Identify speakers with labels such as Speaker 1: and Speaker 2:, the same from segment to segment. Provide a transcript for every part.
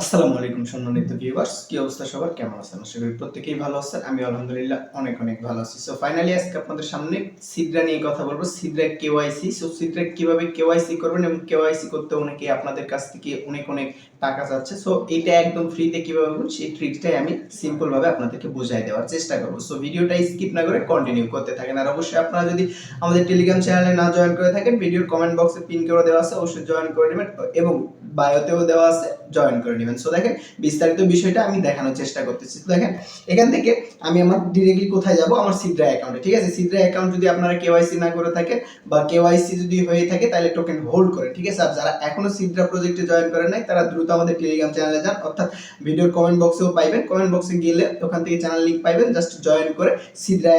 Speaker 1: আসসালামু আলাইকুম সম্মানিত ভিউয়ার্স কি অবস্থা সবার? কেমন আছেন? আশা করি প্রত্যেকেই ভালো আছেন। আমি আলহামদুলিল্লাহ অনেক অনেক ভালো আছি। সো ফাইনালি আজকে আপনাদের সামনে সিদ্রা নিয়ে কথা বলব। সিদ্রা কেওয়াইসি সো সিদ্রা কীভাবে কেওয়াইসি করবেন এবং কেওয়াইসি করতে অনেকে আপনাদের কাছ থেকে অনেক অনেক টাকা চাচ্ছে। সো এটা একদম ফ্রিতে কীভাবে করবেন, সেই ট্রিকটাই আমি সিম্পল ভাবে আপনাদেরকে বোঝাই দেওয়ার চেষ্টা করব। সো ভিডিওটা স্কিপ না করে কন্টিনিউ করতে থাকেন। আর অবশ্যই আপনারা যদি আমাদের টেলিগ্রাম চ্যানেলে না জয়েন করে থাকেন ভিডিওর কমেন্ট বক্সে পিন করে দেওয়া আছে। অবশ্যই জয়েন করে নেবেন এবং বায়োতেও দেওয়া আছে। জয়েন করে নেবেন। সো দেখেন, বিস্তারিত বিষয়টা আমি দেখানোর চেষ্টা করতেছি। দেখেন, এখান থেকে আমি আমার ডিরেক্টলি কোথায় যাব? আমার সিদ্রা অ্যাকাউন্টে ঠিক আছে? সিদ্রা অ্যাকাউন্ট যদি আপনারা কেওয়াইসি না করে থাকেন বা কেওয়াইসি যদি হয়ে থাকে, তাহলে টোকেন হোল্ড করে ঠিক আছে? আর যারা এখনও সিদ্রা প্রজেক্টে জয়েন করেন নাই, তারা দ্রুত আমাদের টেলিগ্রাম চ্যানেলে যান। অর্থাৎ ভিডিওর কমেন্ট বক্সেও পাইবেন। কমেন্ট বক্সে গেলে ওখান থেকে চ্যানেল লিঙ্ক পাইবেন। জাস্ট জয়েন করে সিদ্রা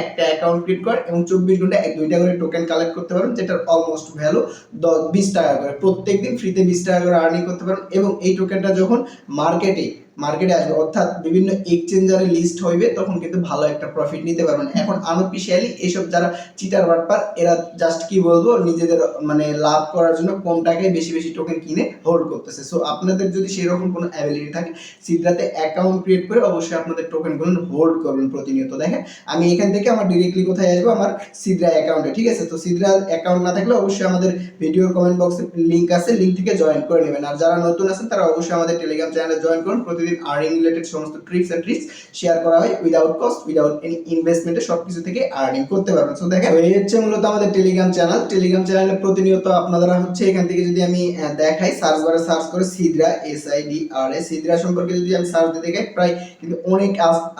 Speaker 1: একটা অ্যাকাউন্ট ক্রিয়েট করে এবং চব্বিশ ঘণ্টা এক, দুইটা করে টোকেন কালেক্ট করতে পারেন যেটার অলমোস্ট ভ্যালু দশ বিশ টাকা করে। প্রত্যেক দিন ফ্রিতে বিশ টাকা করে আর্নিং করতে পারবেন। এবং এই টোকেনটা যখন মার্কেটে মার্কেটে আসবে। অর্থাৎ বিভিন্ন এক্সচেঞ্জারে লিস্ট হইবে তখন কিন্তু ভালো একটা প্রফিট নিতে পারবেন। এখন আনঅফিসিয়ালি এইসব যারা চিটার বাটপার এরা জাস্ট কি বলব নিজেদের মানে লাভ করার জন্য কম টাকায় বেশি বেশি টোকেন কিনে হোল্ড করতেছে। সো আপনাদের যদি সেরকম কোনো অ্যাবিলিটি থাকে সিদ্রাতে অ্যাকাউন্ট ক্রিয়েট করে অবশ্যই আপনাদের টোকেনগুলো হোল্ড করবেন প্রতিনিয়ত। দেখেন আমি এখান থেকে আমার ডিরেক্টলি কোথায় আসব? আমার সিদ্রা অ্যাকাউন্টে ঠিক আছে? তো সিদ্রা অ্যাকাউন্ট না থাকলে অবশ্যই আমাদের ভিডিওর কমেন্ট বক্সে লিঙ্ক আছে লিঙ্ক থেকে জয়েন করে নেবেন। আর যারা নতুন আছেন তারা অবশ্যই আমাদের টেলিগ্রাম চ্যানেলে জয়েন করুন। প্রতিদিন আর্নিং রিলেটেড সমস্ত ট্রিক্স এন্ড ট্রিক্স শেয়ার করা হয় উইদাউট কস্ট উইদাউট এনি ইনভেস্টমেন্টে সবকিছু থেকে আর্নিং করতে পারবেন। সো দেখেন এই হচ্ছে মূলত আমাদের টেলিগ্রাম চ্যানেল টেলিগ্রাম চ্যানেলে প্রতিনিয়ত আপনারা হচ্ছে এখান থেকে যদি আমি দেখাই সার্চ বারে সার্চ করে Sidra S I D R A Sidra সম্পর্কে যদি আমি সার্চ দিতে যাই প্রায় কিন্তু অনেক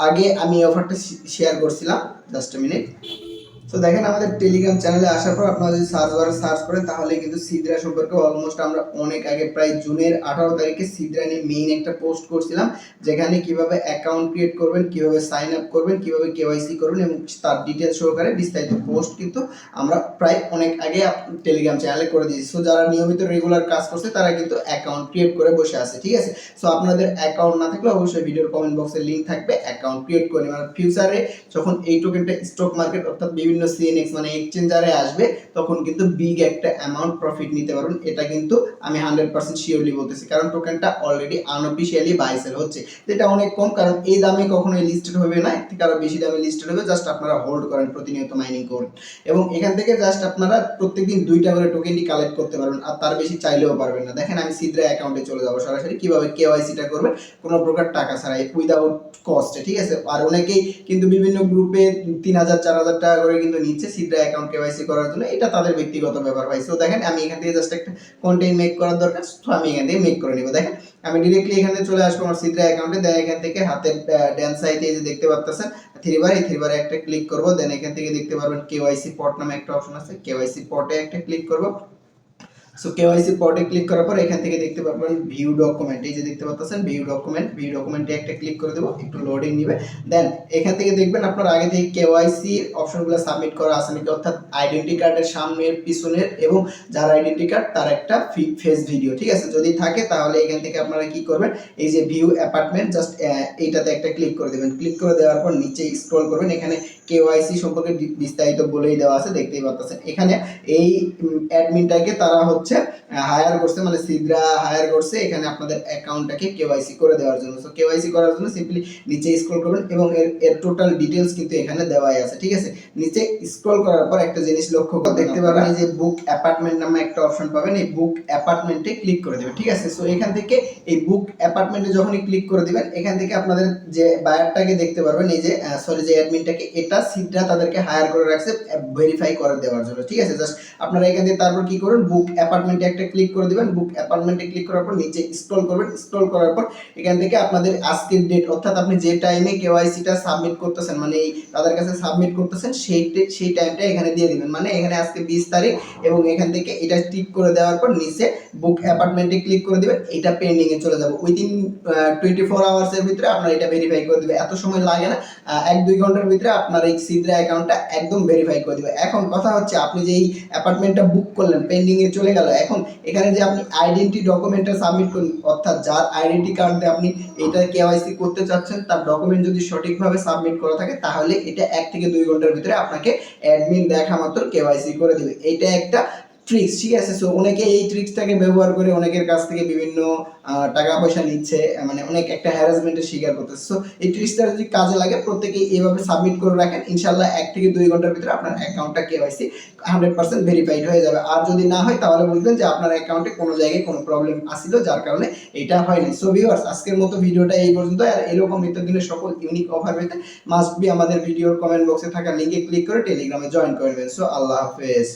Speaker 1: আগে আমি অফারটা শেয়ার করছিলাম। জাস্ট মিনিট তো দেখেন আমাদের টেলিগ্রাম চ্যানেলে আসার পর আপনারা যদি সার্চ বারে সার্চ করেন তাহলে কিন্তু সিদ্রা সম্পর্কে অলমোস্ট আমরা অনেক আগে প্রায় জুনের আঠারো তারিখে সিদ্রা নিয়ে মেইন একটা পোস্ট করছিলাম, যেখানে কীভাবে অ্যাকাউন্ট ক্রিয়েট করবেন, কীভাবে সাইন আপ করবেন, কীভাবে কেওয়াইসি করবেন এবং তার ডিটেলস সহকারে বিস্তারিত পোস্ট কিন্তু আমরা প্রায় অনেক আগে টেলিগ্রাম চ্যানেলে করে দিয়েছি। সো যারা নিয়মিত রেগুলার কাজ করছে, তারা কিন্তু অ্যাকাউন্ট ক্রিয়েট করে বসে আছে, ঠিক আছে? সো আপনাদের অ্যাকাউন্ট না থাকলে অবশ্যই ভিডিওর কমেন্ট বক্সে লিংক থাকবে অ্যাকাউন্ট ক্রিয়েট করে নেবেন ফিউচারে যখন এই টোকেনটা স্টক মার্কেট অর্থাৎ বিভিন্ন সিএনএক্স মানে এক্সচেঞ্জারে আসবে, তখন কিন্তু বিগ একটা অ্যামাউন্ট প্রফিট নিতে পারবেন। এটা কিন্তু আমি হান্ড্রেড পার্সেন্ট শিওরলি বলতেছি, কারণ টোকেনটা অলরেডি আনঅফিসিয়ালি বাই সেল হচ্ছে। যেটা অনেক কম, কারণ এই দামে কখনোই লিস্টেড হবে না। এর থেকে আরও বেশি দামে লিস্টেড হবে জাস্ট আপনারা হোল্ড করেন প্রতিনিয়ত মাইনিং করুন। এবং এখান থেকে জাস্ট আপনারা প্রত্যেকদিন দুইটা করে টোকেনটি কালেক্ট করতে পারবেন, আর তার বেশি চাইলেও পারবেন না। দেখেন আমি সিদ্রা অ্যাকাউন্টে চলে যাব সরাসরি, কীভাবে কেওয়াইসিটা করবেন, কোনো প্রকার টাকা ছাড়াই উইদাউট কস্টে ঠিক আছে? আর অনেকেই কিন্তু বিভিন্ন গ্রুপে তিন হাজার, চার হাজার টাকা করে কিন্তু নিচ্ছে সিদ্রা অ্যাকাউন্ট কেওয়াইসি করার জন্য। এটা তাদের ব্যক্তিগত ব্যাপার ভাই। সো দেখেন, আমি এখান থেকে জাস্ট একটা কন্টেন্ট মেক করার দরকার তো আমি এখান থেকে মেক করে নিব। দেখেন, আমি ডিরেক্টলি এখানে চলে আসব আমার সিদ্রা অ্যাকাউন্টে দেন এখান থেকে হাতের ড্যান সাইডে যে দেখতে পাচ্ছেন থ্রি বার এই থ্রি বারে একটা ক্লিক করব। দেন এখান থেকে দেখতে পারবেন কেওয়াইসি পট নামে একটা অপশন আছে। কেওয়াইসি পটে একটা ক্লিক করব। সো কেওয়াইসি পটে ক্লিক করার পর এখান থেকে দেখতে পাবেন ভিউ ডকুমেন্ট এই যে দেখতে পাচ্ছেন ভিউ ডকুমেন্ট ভিউ ডকুমেন্টে একটা ক্লিক করে দেবো, একটু লোডিং নিবে। দেন এখান থেকে দেখবেন আপনার আগে থেকে কেওয়াইসি অপশনগুলো সাবমিট করা আছে নাকি? অর্থাৎ আইডেন্টি কার্ডের সামনের, পিছনের এবং যার আইডেন্টি কার্ড তার একটা ফেস ভিডিও ঠিক আছে? যদি থাকে তাহলে এখান থেকে আপনারা কি করবেন? এই যে ভিউ অ্যাপার্টমেন্ট জাস্ট এইটাতে একটা ক্লিক করে দেবেন। ক্লিক করে দেওয়ার পর নিচে স্ক্রল করবেন। এখানে কেওয়াইসি সম্পর্কে বিস্তারিত বলেই দেওয়া আছে, দেখতেই পাচ্ছেন। এখানে এই অ্যাডমিনটাকে তারা হচ্ছে হায়ার করছে মানে সিদ্রা হায়ার করছে এখানে আপনাদের অ্যাকাউন্টটাকে কেওয়াইসি করে দেওয়ার জন্য। সো কেওয়াইসি করার জন্য সিম্পলি নিচে স্ক্রল করবেন এবং এর এর টোটাল ডিটেলস কিন্তু এখানে দেওয়াই আছে ঠিক আছে? নিচে স্ক্রল করার পর একটা জিনিস লক্ষ্য করে দেখতে পাবেন এই যে বুক অ্যাপার্টমেন্ট নামে একটা অপশন পাবেন এই বুক অ্যাপার্টমেন্টে ক্লিক করে দেবেন ঠিক আছে? সো এখান থেকে এই বুক অ্যাপার্টমেন্টে যখনই ক্লিক করে দিবেন এখান থেকে আপনাদের যে বায়ারটাকে দেখতে পারবেন এই যে সরি যে অ্যাডমিনটাকে এটা সিটটা তাদেরকে হায়ার করে রাখছে ভেরিফাই করে দেওয়ার জন্য ঠিক আছে? জাস্ট আপনারা এখান থেকে তারপর কি করুন বুক অ্যাপার্টমেন্টে একটা ক্লিক করে দিবেন বুক অ্যাপার্টমেন্টে ক্লিক করার পর নিচে স্ক্রল করবেন স্ক্রল করার পর এখান থেকে আপনাদের আজকের ডেট অর্থাৎ আপনি যে টাইমে কেওয়াইসিটা সাবমিট করতেছেন মানে এই তাদের কাছে সাবমিট করতেছেন, সেই সেই টাইমটা এখানে দিয়ে দিবেন। মানে এখানে আজকে বিশ তারিখ এবং এখান থেকে এটা টিক করে দেওয়ার পর নিচে বুক অ্যাপার্টমেন্টে ক্লিক করে দিবেন, এটা পেন্ডিং এ চলে যাবে। উইদিন টোয়েন্টি ফোর আওয়ার্স এর ভিতরে আপনার এটা ভেরিফাই করে দিবে এত সময় লাগে না এক, দুই ঘণ্টার ভিতরে আপনার এই সিদ্রা অ্যাকাউন্টটা একদম ভেরিফাই করে দিবে এখন কথা হচ্ছে, আপনি যে এই অ্যাপার্টমেন্টটা বুক করলেন পেন্ডিং এ চলে গেল এখন এখানে যে আপনি আইডেন্টি ডকুমেন্টটা সাবমিট করুন, অর্থাৎ যার আইডেন্টি কার্ড আপনি এটা কেওয়াইসি করতে চাচ্ছেন, তার ডকুমেন্ট যদি সঠিকভাবে সাবমিট করা থাকে, তাহলে এটা এক থেকে দুই ঘণ্টার ভিতরে আপনাকে অ্যাডমিন দেখা মাত্র কেওয়াইসি করে দিবে। এটা একটা ট্রিক্স ঠিক আছে? সো অনেকে এই ট্রিক্সটাকে ব্যবহার করে অনেকের কাছ থেকে বিভিন্ন টাকা পয়সা নিচ্ছে মানে অনেক একটা হ্যারাসমেন্টের শিকার করতেছে। সো এই ট্রিক্সটা যদি কাজে লাগে, প্রত্যেকেই এইভাবে সাবমিট করে রাখেন। ইনশাল্লাহ এক থেকে দুই ঘণ্টার ভিতরে আপনার অ্যাকাউন্টটা কেওয়াইসি হান্ড্রেড পার্সেন্ট ভেরিফাইড হয়ে যাবে। আর যদি না হয়, তাহলে বুঝবেন যে আপনার অ্যাকাউন্টে কোনো জায়গায় কোনো প্রবলেম আসিল, যার কারণে এটা হয়নি। সো ভিউয়ার্স আজকের মতো ভিডিওটা এই পর্যন্ত। আর এরকম নিত্য দিনের সকল ইউনিক অফার পেতে মাস্ট বি আমাদের ভিডিওর কমেন্ট বক্সে থাকা লিঙ্কে ক্লিক করে টেলিগ্রামে জয়েন করবেন সো আল্লাহ হাফেজ।